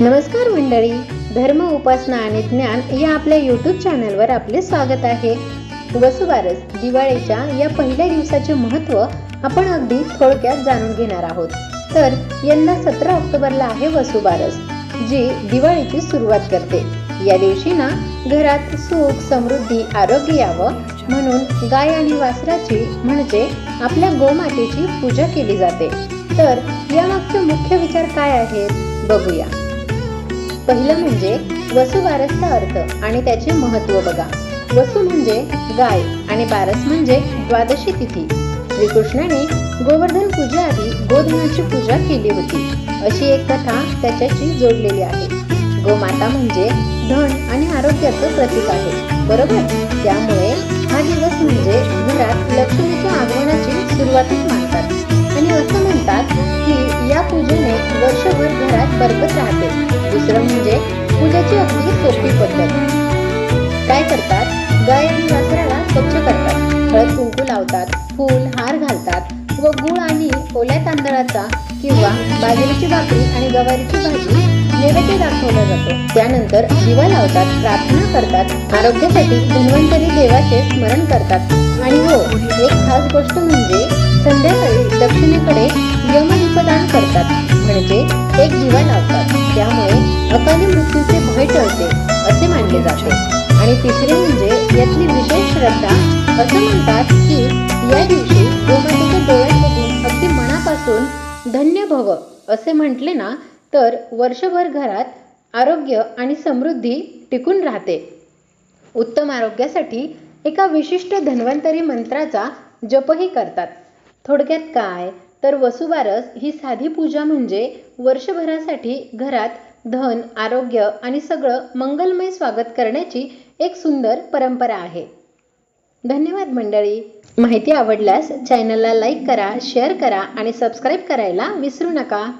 नमस्कार मंडळी धर्म उपासना आणि ज्ञान या आपल्या यूट्यूब चॅनलवर आपले स्वागत आहे. वसुबारस दिवाळीच्या या पहिल्या दिवसाचे महत्त्व आपण अगदी थोडक्यात जाणून घेणार आहोत. तर यंदा सतरा ऑक्टोबरला आहे वसुबारस जी दिवाळीची सुरुवात करते. या दिवशी ना घरात सुख समृद्धी आरोग्य यावं म्हणून गाय आणि वासराची म्हणजे आपल्या गोमातेची पूजा केली जाते. तर यामागचे मुख्य विचार काय आहेत? बघूया. पहिलं म्हणजे वसुबारसचा अर्थ आणि त्याचे महत्त्व बघा. वसु म्हणजे गाय आणि बारस म्हणजे द्वादशी तिथी. श्रीकृष्णाने गोवर्धन पूजेआधी गोधनाची पूजा केली होती. अशी एक कथा त्याच्याशी जोडलेली आहे. गोमाता म्हणजे धन आणि आरोग्याचं प्रतीक आहे. बरोबर? त्यामुळे हा दिवस म्हणजे घरात लक्ष्मीच्या आगमनाची सुरुवातच मानतात. आणि असं म्हणतात की या पूजेने वर्षभर घरात बरकत राहते. दुसरं म्हणजे पूजेची अगदी सोपी पद्धत. काय करतात? गाय आणि वासराला स्वच्छ करतात. हळद कुंकू लावतात फूल हार घालतात व गुळ आणि ओल्या तांदळाचा किंवा बाजरीची भाकरी आणि गवारीची भाजी नैवेद्य दाखवला जातो. त्यानंतर दिवा लावतात प्रार्थना करतात आरोग्यासाठी धन्वंतरी देवाचे स्मरण करतात. आणि हो एक खास गोष्ट म्हणजे संध्याकाळी दक्षिणेकडे यमदीपदान करतात. म्हणजे एक दिवा लावतात. त्यामुळे अकाली मृत्यूचे भय टळते असे मानले जाते. आणि तिसरे म्हणजे यातली विशेष श्रद्धा असं म्हणतात की या दिवशी गोमातेच्या डोळ्यात बघून अगदी मनापासून धन्य भव असे म्हटले ना तर वर्षभर घरात आरोग्य आणि समृद्धी टिकून राहते. उत्तम आरोग्यासाठी एका विशिष्ट धन्वंतरी मंत्राचा जपही करतात. थोडक्यात काय? तर वसुबारस ही साधी पूजा म्हणजे वर्षभरासाठी घरात धन आरोग्य आणि सगळं मंगलमय स्वागत करण्याची एक सुंदर परंपरा आहे. धन्यवाद मंडळी. माहिती आवडल्यास चॅनलला लाईक करा शेअर करा आणि सबस्क्राईब करायला विसरू नका.